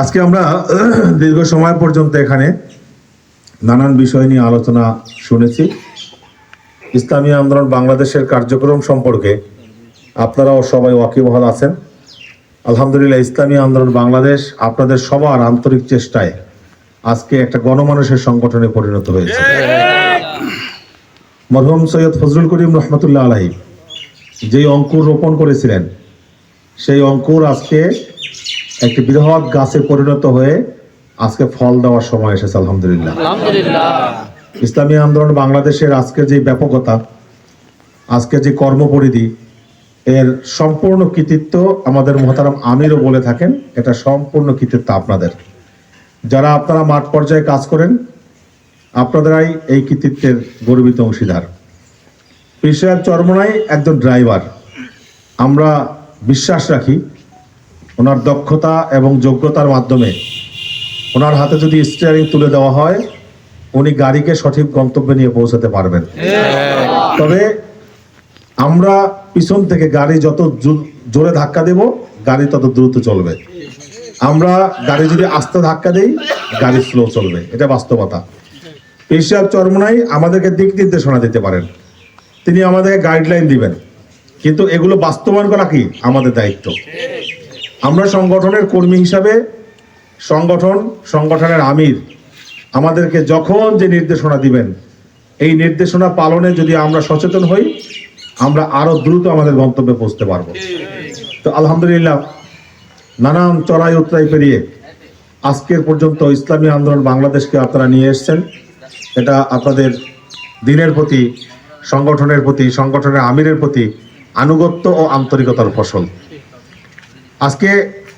আজকে আমরা দীর্ঘ সময় পর্যন্ত এখানে নানান বিষয় নিয়ে আলোচনা শুনেছি। ইসলামী আন্দোলন বাংলাদেশের কার্যক্রম সম্পর্কে আপনারাও সবাই ওয়াকিবহাল আছেন। আলহামদুলিল্লাহ ইসলামী আন্দোলন বাংলাদেশ আপনাদের সবার আন্তরিক চেষ্টায় আজকে একটা গণমানুষের সংগঠনে পরিণত হয়েছে। মরহুম সৈয়দ ফজলুল করিম রহমতুল্লাহ আলাহি যেই অঙ্কুর রোপণ করেছিলেন সেই অঙ্কুর আজকে একটি বৃহৎ গাছে পরিণত হয়ে আজকে ফল দেওয়ার সময় এসেছে আলহামদুলিল্লাহ। ইসলামী আন্দোলন বাংলাদেশের আজকের যে ব্যাপকতা আজকের যে কর্মপরিধি এর সম্পূর্ণ কৃতিত্ব আমাদের মহতারাম আমিরও বলে থাকেন এটা সম্পূর্ণ কৃতিত্ব আপনাদের। যারা আপনারা মাঠ পর্যায়ে কাজ করেন আপনাদেরাই এই কৃতিত্বের গর্বিত অংশীদার। পেশার চরমনাই একজন ড্রাইভার। আমরা বিশ্বাস রাখি ওনার দক্ষতা এবং যোগ্যতার মাধ্যমে ওনার হাতে যদি স্টিয়ারিং তুলে দেওয়া হয়, উনি গাড়িকে সঠিক গন্তব্যে নিয়ে পৌঁছাতে পারবেন। তবে আমরা পিছন থেকে গাড়ি যত জোরে ধাক্কা দেব, গাড়ি তত দ্রুত চলবে। আমরা গাড়ি যদি আস্তে ধাক্কা দেই, গাড়ি স্লো চলবে। এটা বাস্তবতা। পেশিয়ার চরমনাই আমাদেরকে দিক নির্দেশনা দিতে পারেন। তিনি আমাদেরকে গাইডলাইন দিবেন। কিন্তু এগুলো বাস্তবায়ন করা কি? আমাদের দায়িত্ব। আমরা সংগঠনের কর্মী হিসাবে সংগঠন, সংগঠনের আমির, আমাদেরকে যখন যে নির্দেশনা দিবেন, এই নির্দেশনা পালনে যদি আমরা সচেতন হই, আমরা আরও দ্রুত আমাদের গন্তব্যে পৌঁছতে পারব। তো আলহামদুলিল্লাহ, নানান চড়াই উতরাই পেরিয়ে আজকের পর্যন্ত ইসলামী আন্দোলন বাংলাদেশকে আপনারা নিয়ে এসেছেন। এটা আপনাদের দিনের প্রতি, সংগঠনের প্রতি, সংগঠনের আমিরের প্রতি আনুগত্য ও আন্তরিকতার ফসল। আজকে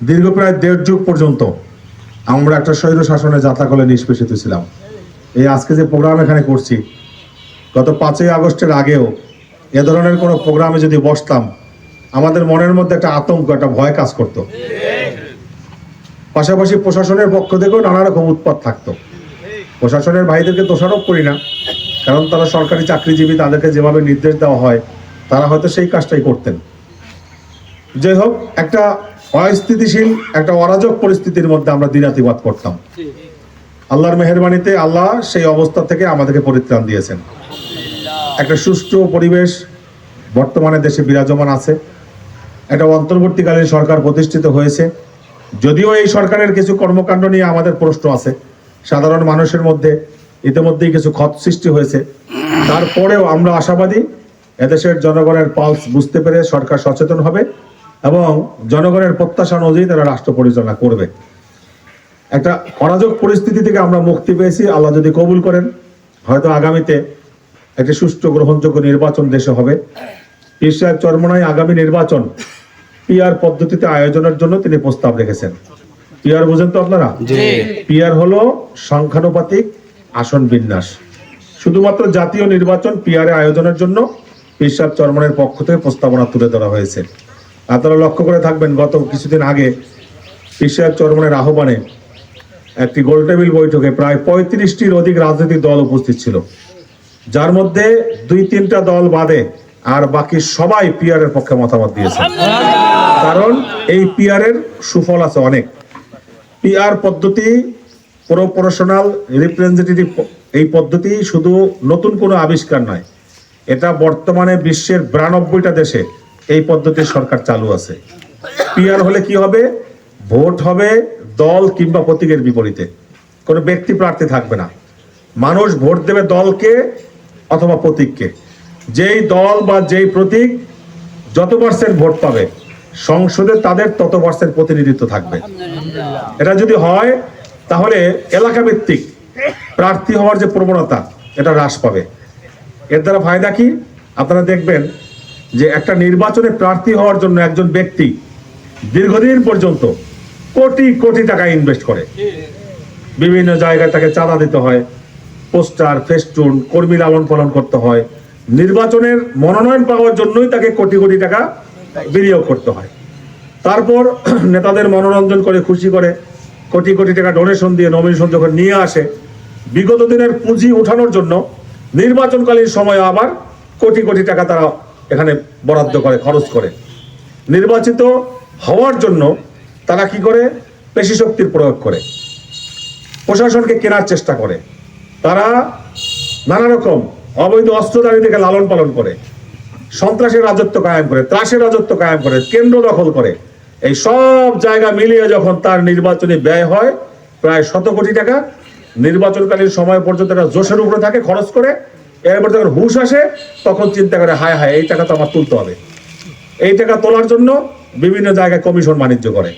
দীর্ঘ প্রায় দেড় যুগ পর্যন্ত আমরা একটা স্বৈর শাসনে যাত্রা করে নিষ্পেষিত ছিলাম। এই আজকে যে প্রোগ্রাম এখানে করছি, গত পাঁচই আগস্টের আগেও এ ধরনের কোনো প্রোগ্রামে যদি বসতাম, আমাদের মনের মধ্যে একটা আতঙ্ক, একটা ভয় কাজ করত। পাশাপাশি প্রশাসনের পক্ষ থেকেও নানা রকম উৎপাত থাকতো। প্রশাসনের ভাইদেরকে দোষারোপ করি না, কারণ তারা সরকারি চাকরিজীবী, তাদেরকে যেভাবে নির্দেশ দেওয়া হয়, তারা হয়তো সেই কাজটাই করতেন। যাই হোক, একটা অস্থিতিশীল, একটা অরাজক পরিস্থিতির মধ্যে আমরা দিনাতিবাদ করতাম। আল্লাহর মেহরবানিতে আল্লাহ সেই অবস্থা থেকে আমাদেরকে পরিত্রাণ দিয়েছেন। একটা সুষ্ঠু পরিবেশ বর্তমানে দেশে বিরাজমান আছে। একটা অন্তর্বর্তীকালীন সরকার প্রতিষ্ঠিত হয়েছে। যদিও এই সরকারের কিছু কর্মকাণ্ড নিয়ে আমাদের প্রশ্ন আছে। সাধারণ মানুষের মধ্যে ইতিমধ্যেই কিছু ক্ষত সৃষ্টি হয়েছে। তারপরেও আমরা আশাবাদী, এদেশের জনগণের পালস বুঝতে পেরে সরকার সচেতন হবে। এবং জনগণের প্রত্যাশা অনুযায়ী তারা রাষ্ট্র পরিচালনা করবে। একটা অরাজক পরিস্থিতি থেকে আমরা মুক্তি পেয়েছি আল্লাহ যদি কবুল করেন। হয়তো আগামীতে একটি সুষ্ঠু গ্রহণযোগ্য নির্বাচন দেশে হবে। পীর সাহেব চরমনায় আগামী নির্বাচন পিআর পদ্ধতিতে আয়োজনের জন্য তিনি প্রস্তাব রেখেছেন। পিআর বুঝেন তো আপনারা? পিআর হলো সংখ্যানুপাতিক আসন বিন্যাস। শুধুমাত্র জাতীয় নির্বাচন পিআরে আয়োজনের জন্য পীর সাহেব চরমনের পক্ষ থেকে প্রস্তাবনা তুলে ধরা হয়েছে। আপনারা লক্ষ্য করে থাকবেন গত কিছুদিন আগে পীর চরমনের আহ্বানে একটি গোলটেবিল বৈঠকে প্রায় পঁয়ত্রিশটির অধিক রাজনৈতিক দল উপস্থিত ছিল। যার মধ্যে দুই তিনটা দল বাদে আর বাকি সবাই পিআর এর পক্ষে মতামত দিয়েছে। কারণ এই পিআর এর সুফল আছে অনেক। পিআর পদ্ধতি প্রপোর্শনাল রিপ্রেজেন্টেটিভ এই পদ্ধতি শুধু নতুন কোনো আবিষ্কার নয় এটা বর্তমানে বিশ্বের বিরানব্বইটা দেশে এই পদ্ধতির সরকার চালু আছে। পিআর হলে কি হবে? ভোট হবে দল কিংবা প্রতীকের বিপরীতে। কোনো ব্যক্তি প্রার্থী থাকবে না। মানুষ ভোট দেবে দলকে অথবা প্রতীককে। যেই দল বা যেই প্রতীক যত পার্সেন্ট ভোট পাবে, সংসদে তাদের তত পার্সেন্ট প্রতিনিধিত্ব থাকবে। এটা যদি হয়, তাহলে এলাকা ভিত্তিক প্রার্থী হওয়ার যে প্রবণতা, এটা হ্রাস পাবে। এর দ্বারা ফায়দা কি? আপনারা দেখবেন যে একটা নির্বাচনে প্রার্থী হওয়ার জন্য একজন ব্যক্তি দীর্ঘদিন পর্যন্ত কোটি কোটি টাকা ইনভেস্ট করে। বিভিন্ন জায়গায় তাকে চাঁদা দিতে হয়, পোস্টার, ফেস্টুন, কর্মী লালন পালন করতে হয়। নির্বাচনের মনোনয়ন পাওয়ার জন্যই তাকে কোটি কোটি টাকা বিনিয়োগ করতে হয়। তারপর নেতাদের মনোরঞ্জন করে, খুশি করে, কোটি কোটি টাকা ডোনেশন দিয়ে নমিনেশন যখন নিয়ে আসে, বিগত দিনের পুঁজি ওঠানোর জন্য নির্বাচনকালীন সময় আবার কোটি কোটি টাকা তারা এখানে বরাদ্দ করে, খরচ করে। নির্বাচিত হওয়ার জন্য তারা কি করে? পেশি শক্তির প্রয়োগ করে। প্রশাসনকে কেনার চেষ্টা করে। তারা নানা রকম অবৈধ অস্ত্রধারী থেকে লালন পালন করে, সন্ত্রাসের রাজত্ব কায়েম করে, ত্রাসের রাজত্ব কায়েম করে, কেন্দ্র দখল করে। এই সব জায়গা মিলিয়ে যখন তার নির্বাচনী ব্যয় হয়, প্রায় শত কোটি টাকা, নির্বাচনকালীন সময় পর্যন্ত জোশের উপরে থাকে খরচ করে। এরপর যখন হুশ আসে তখন চিন্তা করে হায় হায় এই টাকা তো আমার তুলতে হবে। এই টাকা তোলার জন্য বিভিন্ন জায়গায় কমিশন বাণিজ্য করে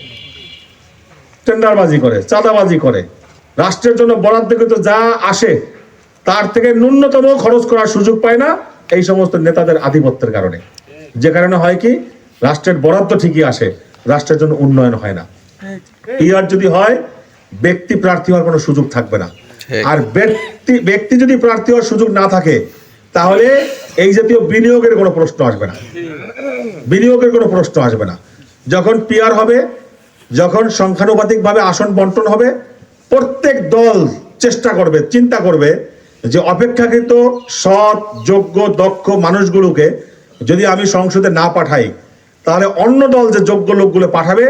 টেন্ডারবাজি করে চাঁদাবাজি করে। রাষ্ট্রের জন্য বরাদ্দকৃত যা আসে তার থেকে ন্যূনতম খরচ করার সুযোগ পায় না এই সমস্ত নেতাদের আধিপত্যের কারণে। যে কারণে হয় কি রাষ্ট্রের বরাদ্দ ঠিকই আসে রাষ্ট্রের জন্য উন্নয়ন হয় না। ইয়ার যদি হয় ব্যক্তি প্রার্থী হওয়ার কোনো সুযোগ থাকবে না। আর ব্যক্তি ব্যক্তি যদি প্রার্থী হওয়ার সুযোগ না থাকে, তাহলে এই জাতীয় বিনিয়োগের কোনো প্রশ্ন আসবে না। বিনিয়োগের কোনো প্রশ্ন আসবে না। যখন পিয়ার হবে, যখন সংখ্যানুপাতিকভাবে আসন বন্টন হবে, প্রত্যেক দল চেষ্টা করবে, চিন্তা করবে যে অপেক্ষাকৃত সৎ, যোগ্য, দক্ষ মানুষগুলোকে যদি আমি সংসদে না পাঠাই, তাহলে অন্য দল যে যোগ্য লোকগুলো পাঠাবে,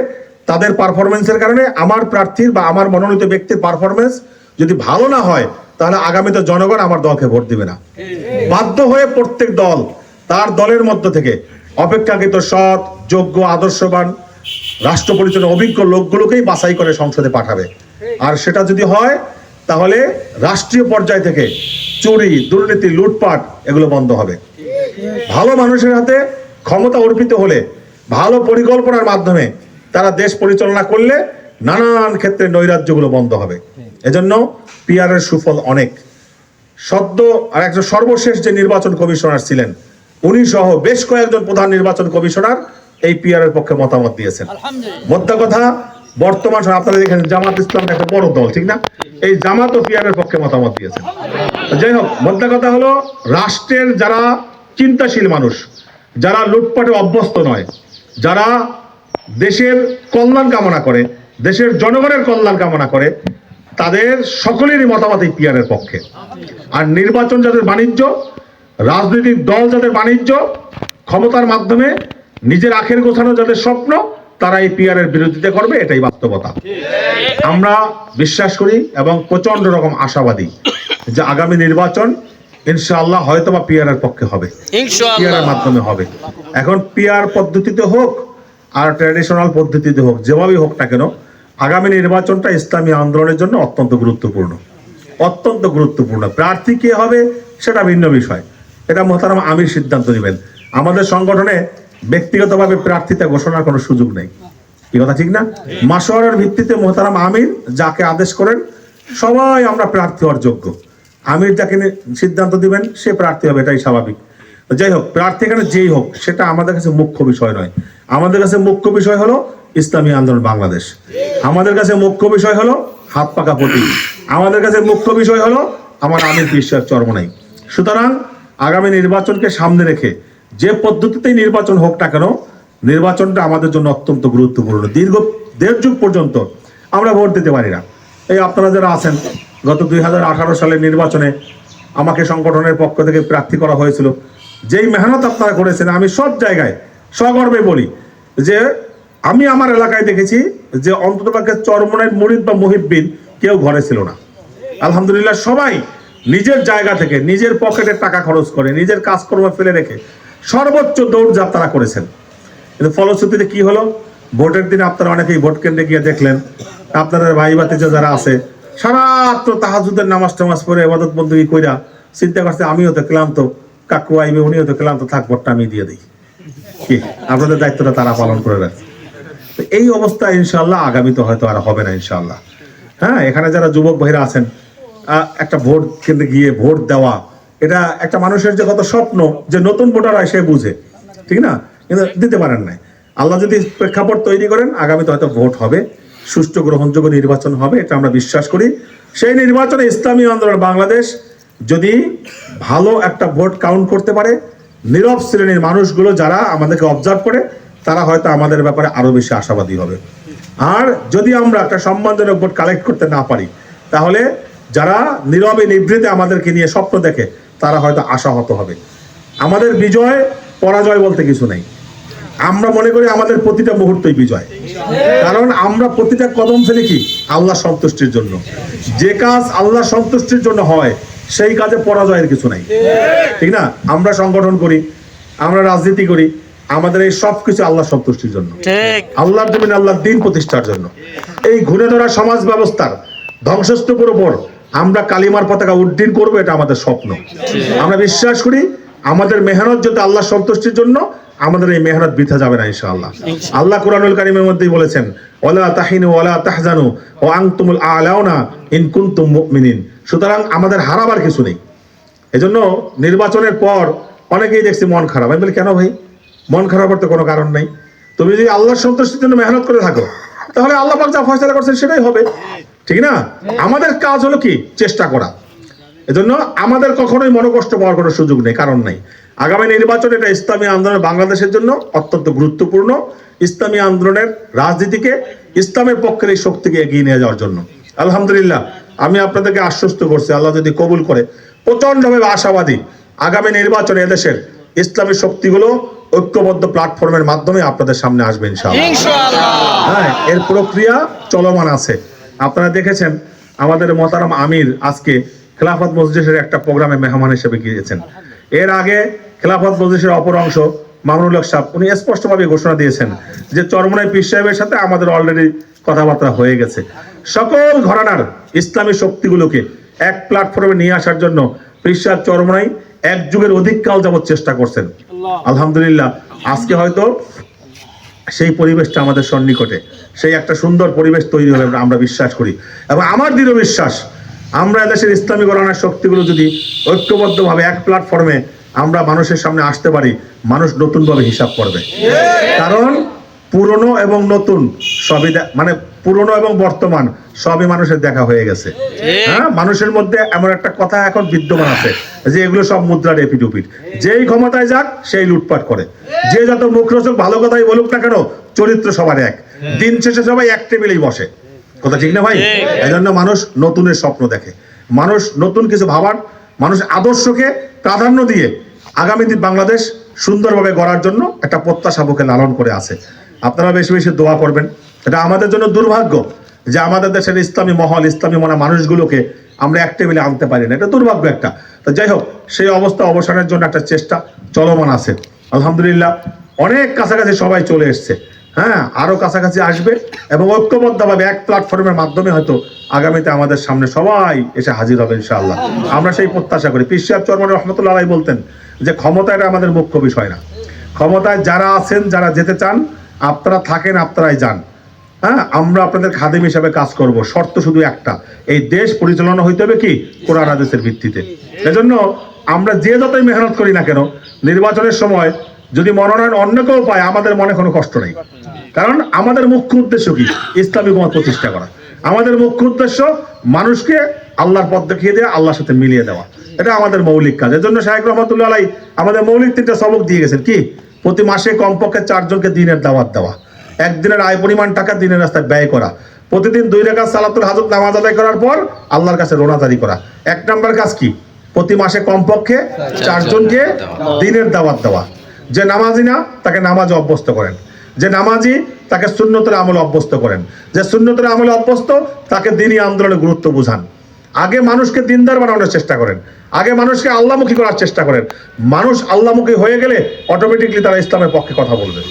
তাদের পারফরমেন্সের কারণে আমার প্রার্থীর বা আমার মনোনীত ব্যক্তির পারফরমেন্স যদি ভালো না হয়, তাহলে আগামীতে জনগণ আমার দলকে ভোট দিবে না। বাধ্য হয়ে প্রত্যেক দল তার দলের মধ্য থেকে অপেক্ষাকৃত সৎ, যোগ্য, আদর্শবান, রাষ্ট্র পরিচালনা অভিজ্ঞ লোকগুলোকেই বাছাই করে সংসদে পাঠাবে। আর সেটা যদি হয়, তাহলে রাষ্ট্রীয় পর্যায় থেকে চুরি, দুর্নীতি, লুটপাট এগুলো বন্ধ হবে। ভালো মানুষের হাতে ক্ষমতা অর্পিত হলে, ভালো পরিকল্পনার মাধ্যমে তারা দেশ পরিচালনা করলে নানান ক্ষেত্রে নৈরাজ্যগুলো বন্ধ হবে। এজন্য পিআরের সুফল অনেক। সদ্য আর একজন সর্বশেষ যে নির্বাচন কমিশনার ছিলেন উনি সহ বেশ কয়েকজন প্রধান নির্বাচন কমিশনার এই পিআর এর পক্ষে মতামত দিয়েছেন। মোদ্দা কথা বর্তমান আপনারা দেখেন জামাত ইসলাম একটা বড় দল ঠিক না? এই জামাত ও পিআর এর পক্ষে মতামত দিয়েছেন। যাই হোক মোদ্দা কথা হলো রাষ্ট্রের যারা চিন্তাশীল মানুষ যারা লুটপাটে অভ্যস্ত নয় যারা দেশের কল্যাণ কামনা করে দেশের জনগণের কল্যাণ কামনা করে তাদের সকলেরই মতামত এই পিয়ারের পক্ষে। আর নির্বাচন যাদের বাণিজ্য রাজনৈতিক দল যাদের বাণিজ্য ক্ষমতার মাধ্যমে নিজের আখের গোছানো যাদের স্বপ্ন তারা এই পিয়ারের বিরোধিতা করবে এটাই বাস্তবতা। আমরা বিশ্বাস করি এবং প্রচণ্ড রকম আশাবাদী যে আগামী নির্বাচন ইনশাআল্লাহ হয়তো বা পিয়ারের পক্ষে হবে। পিয়ারের মাধ্যমে হবে। এখন পিয়ার পদ্ধতিতে হোক আর ট্র্যাডিশনাল পদ্ধতিতে হোক যেভাবেই হোক না কেন আগামী নির্বাচনটা ইসলামী আন্দোলনের জন্য অত্যন্ত গুরুত্বপূর্ণ। অত্যন্ত গুরুত্বপূর্ণ। প্রার্থী কে হবে সেটা ভিন্ন বিষয়। এটা মোহতারাম আমির সিদ্ধান্ত নেবেন। আমাদের সংগঠনে ব্যক্তিগতভাবে প্রার্থিতা ঘোষণার কোনো সুযোগ নেই। কি কথা, ঠিক না? মাসোয়ারের ভিত্তিতে মোহতারাম আমির যাকে আদেশ করেন, সবাই আমরা প্রার্থী হওয়ার যোগ্য। আমির যাকে সিদ্ধান্ত দিবেন, সে প্রার্থী হবে, এটাই স্বাভাবিক। যাই হোক, প্রার্থী এখানে যেই হোক, সেটা আমাদের কাছে মুখ্য বিষয় নয়। আমাদের কাছে মুখ্য বিষয় হলো ইসলামী আন্দোলন বাংলাদেশ। আমাদের কাছে মুখ্য বিষয় হলো হাত পাকা প্রতীক আমাদের কাছে মুখ্য বিষয় হলো আমার আমির বিশ্বাস চর্ম নাই। সুতরাং আগামী নির্বাচনকে সামনে রেখে যে পদ্ধতিতেই নির্বাচন হোক না কেন, নির্বাচনটা আমাদের জন্য অত্যন্ত গুরুত্বপূর্ণ। দীর্ঘ দেড় যুগ পর্যন্ত আমরা ভোট দিতে পারি না। এই আপনারা যারা আছেন, গত দুই হাজার আঠারো সালের নির্বাচনে আমাকে সংগঠনের পক্ষ থেকে প্রার্থী করা হয়েছিল। যেই মেহনত আপনারা করেছেন, আমি সব জায়গায় সগর্বে বলি যে আমি আমার এলাকায় দেখেছি যে অন্ততপক্ষে চরমনের মুরিদ বা মুহিব্বিন কেউ ঘরে ছিল না। আলহামদুলিল্লাহ সবাই নিজের জায়গা থেকে নিজের পকেটের টাকা খরচ করে, নিজের কাজকর্ম ফেলে রেখে সর্বোচ্চ দৌড়যাত্রা করেছেন। কিন্তু ফলশ্রুতিতে কি হলো? ভোটের দিন আপনারা অনেকেই ভোট কেন্দ্রে গিয়ে দেখলেন, আপনাদের ভাই ভাতিজা যারা আছে, সারা রাত্র তাহাজুদের নামাজ টামাজ পড়ে এবাদত বন্দী কইরা চিন্তা করছে, আমিও তো ক্লান্ত, কাকু আইবে, উনিও তো ক্লান্ত, থাক, ভোটটা আমি দিয়ে দিই। কি? আপনাদের দায়িত্বটা তারা পালন করে রাখছে। তো এই অবস্থা ইনশাল্লাহ আগামীতে হয়তো আর হবে না ইনশাল্লাহ হ্যাঁ এখানে যারা যুবক ভাইরা আছেন একটা ভোট কেন্দ্রে গিয়ে ভোট দেওয়া, এটা একটা মানুষের যে কত স্বপ্ন, যে নতুন ভোটার হয় সে বুঝে, ঠিক না? কিন্তু দিতে পারেন নাই। আল্লাহ যদি প্রেক্ষাপট তৈরি করেন, আগামীতে হয়তো ভোট হবে, সুষ্ঠু গ্রহণযোগ্য নির্বাচন হবে, এটা আমরা বিশ্বাস করি। সেই নির্বাচনে ইসলামী আন্দোলন বাংলাদেশ যদি ভালো একটা ভোট কাউন্ট করতে পারে, নীরব শ্রেণির মানুষগুলো যারা আমাদেরকে অবজার্ভ করে তারা হয়তো আমাদের ব্যাপারে আরও বেশি আশাবাদী হবে। আর যদি আমরা একটা সম্মানজনক ভোট কালেক্ট করতে না পারি, তাহলে যারা নীরবে নিভৃতে আমাদেরকে নিয়ে স্বপ্ন দেখে, তারা হয়তো আশাহত হবে। আমাদের বিজয়, পরাজয় বলতে কিছু নেই। আমরা মনে করি আমাদের প্রতিটা মুহূর্তই বিজয়। কারণ আমরা প্রতিটা কদম ফেলি কি? আল্লাহ সন্তুষ্টির জন্য। যে কাজ আল্লাহ সন্তুষ্টির জন্য হয়, সেই কাজে পরাজয়ের কিছু নাই। ঠিক না? আমরা সংগঠন করি, আমরা রাজনীতি করি আমাদের এই সবকিছু আল্লাহ সন্তুষ্টির জন্য। আল্লাহর জমিন আল্লাহর দিন প্রতিষ্ঠার জন্য। এই ঘুরে ধরা সমাজ ব্যবস্থার ধ্বংসস্তূপের উপর আমরা কালিমার পতাকা উড্ডীন করব এটা আমাদের স্বপ্ন। আমরা বিশ্বাস করি আমাদের মেহনত যদি আল্লাহ সন্তুষ্টির জন্য আমাদের এই মেহনত বৃথা যাবে না ইনশাআল্লাহ। আল্লাহ কোরআনুল কারিমের মধ্যেই বলেছেন ওয়ালা তাহিনু ওয়ালা তাহজানু ও আনতুমুল আলাউনা ইন কুনতুম মুমিনিন। সুতরাং আমাদের হারাবার কিছু নেই। এজন্য নির্বাচনের পর অনেকেই দেখছি মন খারাপ। আমি বলি কেন ভাই? মন খারাপ করতে কোনো কারণ নাই। তুমি যদি আল্লাহর সন্তুষ্টির জন্য মেহনত করে থাকো, তাহলে আল্লাহ পাক যা ফয়সালা করছেন সেটাই হবে। ঠিক না? আমাদের কাজ হলো কি? চেষ্টা করা। এজন্য আমাদের কখনোই মনোকষ্ট পাওয়ার কোনো সুযোগ নেই, কারণ নাই। আগামী নির্বাচন এটা ইসলামী আন্দোলন বাংলাদেশের জন্য অত্যন্ত গুরুত্বপূর্ণ। ইসলামী আন্দোলনের রাজনীতিকে, ইসলামের পক্ষের এই শক্তিকে এগিয়ে নিয়ে যাওয়ার জন্য। আলহামদুলিল্লাহ, আমি আপনাদেরকে আশ্বস্ত করছি, আল্লাহ যদি কবুল করে। প্রচন্ডভাবে আশাবাদী আগামী নির্বাচনে এদেশের ইসলামী শক্তিগুলো ঐক্যবদ্ধ প্ল্যাটফর্মের মাধ্যমে আপনাদের সামনে আসবে ইনশাআল্লাহ। ইনশাআল্লাহ। হ্যাঁ এর প্রক্রিয়া চলমান আছে। আপনারা দেখেছেন আমাদের মতারাম আমির আজকে খেলাফত মসজিদের একটা প্রোগ্রামে মেহমান হিসেবে গিয়েছেন। এর আগে খেলাফত মসজিদের অপর অংশ মামুনুল হক সাহেব উনি স্পষ্টভাবে ঘোষণা দিয়েছেন যে চরমনাই পীর সাহেবের সাথে আমাদের অলরেডি কথাবার্তা হয়ে গেছে। সকল ঘরানার ইসলামী শক্তিগুলোকে এক প্ল্যাটফর্মে নিয়ে আসার জন্য পীর সাহেব চরমনাই এক যুগের অধিক কাল যাবত চেষ্টা করছেন। আলহামদুলিল্লাহ আজকে হয়তো সেই পরিবেশটা আমাদের সন্নিকটে। সেই একটা সুন্দর পরিবেশ তৈরি হবে আমরা- আমরা বিশ্বাস করি। এবং আমার দৃঢ় বিশ্বাস আমরা এদেশের ইসলামী গণনার শক্তিগুলো যদি ঐক্যবদ্ধভাবে এক প্ল্যাটফর্মে আমরা মানুষের সামনে আসতে পারি মানুষ নতুনভাবে হিসাব করবে। কারণ পুরনো এবং নতুন সবই মানে পুরনো এবং বর্তমান সবই মানুষের দেখা হয়ে গেছে। হ্যাঁ মানুষের মধ্যে এমন একটা কথা এখন বিদ্যমান আছে যে এগুলো সব মুদ্রার এপিটুপিট যেই ক্ষমতায় যাক সেই লুটপাট করে। যে যত মুখরোচক ভালো কথাই বলুক না কেন চরিত্র সবার এক। দিন শেষে সবাই এক টেবিলেই বসে। কথা ঠিক না ভাই? এই জন্য মানুষ নতুনের স্বপ্ন দেখে। মানুষ নতুন কিছু ভাবার মানুষ আদর্শকে প্রাধান্য দিয়ে আগামী দিন বাংলাদেশ সুন্দরভাবে গড়ার জন্য একটা প্রত্যাশা বুকে লালন করে আছে। আপনারা বেশি বেশি দোয়া করবেন। এটা আমাদের জন্য দুর্ভাগ্য যে আমাদের দেশের ইসলামী মহল, ইসলামী মনা মানুষগুলোকে আমরা এক টেবিলে আনতে পারি না। এটা দুর্ভাগ্য একটা। তো যাই হোক, সেই অবস্থা অবসানের জন্য একটা চেষ্টা চলমান আছে। আলহামদুলিল্লাহ, অনেক কাছাকাছি সবাই চলে এসছে। হ্যাঁ আরও কাছাকাছি আসবে এবং ঐক্যবদ্ধভাবে এক প্ল্যাটফর্মের মাধ্যমে হয়তো আগামীতে আমাদের সামনে সবাই এসে হাজির হবে ইনশাআল্লাহ। আমরা সেই প্রত্যাশা করি। পিসাব চরমান রহমতুল্লাহ বলতেন যে ক্ষমতা এটা আমাদের মুখ্য বিষয় না। ক্ষমতায় যারা আছেন, যারা যেতে চান আপনারা থাকেন, আপনারাই যান। হ্যাঁ আমরা আপনাদের খাদেম হিসাবে কাজ করব, শর্ত শুধু একটা। এই দেশ পরিচালনা হইতে হবে কি? কোরআন আদেশের ভিত্তিতে। এজন্য আমরা যে যতই মেহনত করি না কেন, নির্বাচনের সময় যদি মনোনয়ন অন্য কেউ পায়, আমাদের মনে কোনো কষ্ট নেই। কারণ আমাদের মুখ্য উদ্দেশ্য কি? ইসলামী মত প্রতিষ্ঠা করা। আমাদের মুখ্য উদ্দেশ্য মানুষকে আল্লাহর পথ দেখিয়ে দেওয়া আল্লাহর সাথে মিলিয়ে দেওয়া। এটা আমাদের মৌলিক কাজ। এজন্য শাহেক রহমতুল্লাহ আলাই আমাদের মৌলিক তিনটা সবক দিয়ে গেছেন। কি? প্রতি মাসে কমপক্ষে চারজনকে দিনের দাওয়াত দেওয়া। একদিনের আয় পরিমাণ টাকা দিনের রাস্তায় ব্যয় করা। প্রতিদিন দুই রেখা সালাতুল হাজত নামাজ আদায় করার পর আল্লাহর কাছে রোনাদারি করা। এক নম্বর কাজ কি? প্রতি মাসে কমপক্ষে চারজনকে দিনের দাওয়াত দেওয়া। যে নামাজি না, তাকে নামাজে অভ্যস্ত করেন। যে নামাজি, তাকে শূন্যতের আমলে অভ্যস্ত করেন। যে শূন্যতের আমলে অভ্যস্ত, তাকে দিনই আন্দোলনের গুরুত্ব বুঝান। আগে মানুষকে দিনদার বানানোর চেষ্টা করেন। আগে মানুষকে আল্লাহমুখী করার চেষ্টা করেন। মানুষ আল্লাহমুখী হয়ে গেলে অটোমেটিকলি তারা ইসলামের পক্ষে কথা বলবে।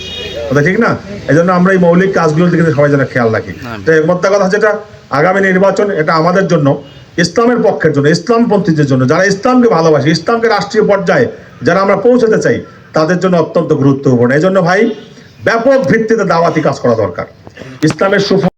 কথা ঠিক না? এই জন্য আমরা এই মৌলিক কাজগুলোর দিকে সবাই যেন খেয়াল রাখি। তো এর মধ্যে কথা যেটা আগামী নির্বাচন এটা আমাদের জন্য ইসলামের পক্ষের জন্য ইসলামপন্থীদের জন্য। যারা ইসলামকে ভালোবাসে ইসলামকে রাষ্ট্রীয় পর্যায়ে যারা আমরা পৌঁছাতে চাই তাদের জন্য অত্যন্ত গুরুত্বপূর্ণ। এই জন্য ভাই ব্যাপক ভিত্তিতে দাওয়াতি কাজ করা দরকার। ইসলামের সুফল